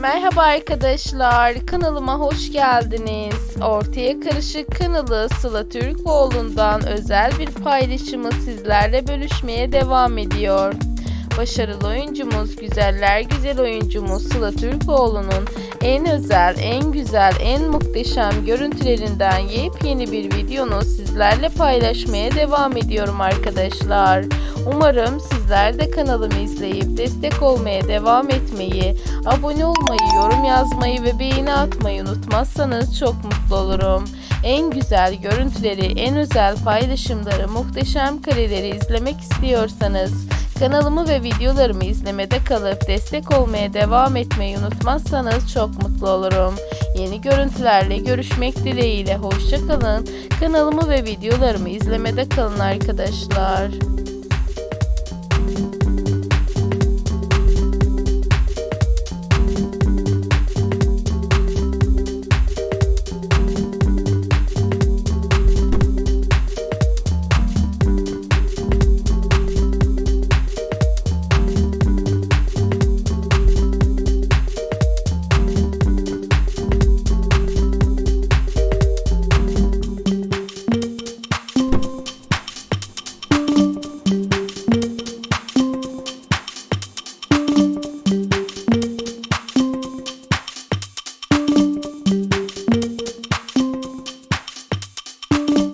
Merhaba arkadaşlar, kanalıma hoş geldiniz. Ortaya Karışık kanalı Sıla Türkoğlu'ndan özel bir paylaşımı sizlerle bölüşmeye devam ediyor. Başarılı oyuncumuz, güzeller güzel oyuncumuz Sıla Türkoğlu'nun en özel, en güzel, en muhteşem görüntülerinden yepyeni bir videonu sizlerle paylaşmaya devam ediyorum arkadaşlar. Umarım sizler de kanalımı izleyip destek olmaya devam etmeyi, abone olmayı, yorum yazmayı ve beğeni atmayı unutmazsanız çok mutlu olurum. En güzel görüntüleri, en özel paylaşımları, muhteşem kareleri izlemek istiyorsanız kanalımı ve videolarımı izlemede kalıp destek olmaya devam etmeyi unutmazsanız çok mutlu olurum. Yeni görüntülerle görüşmek dileğiyle hoşçakalın. Kanalımı ve videolarımı izlemede kalın arkadaşlar.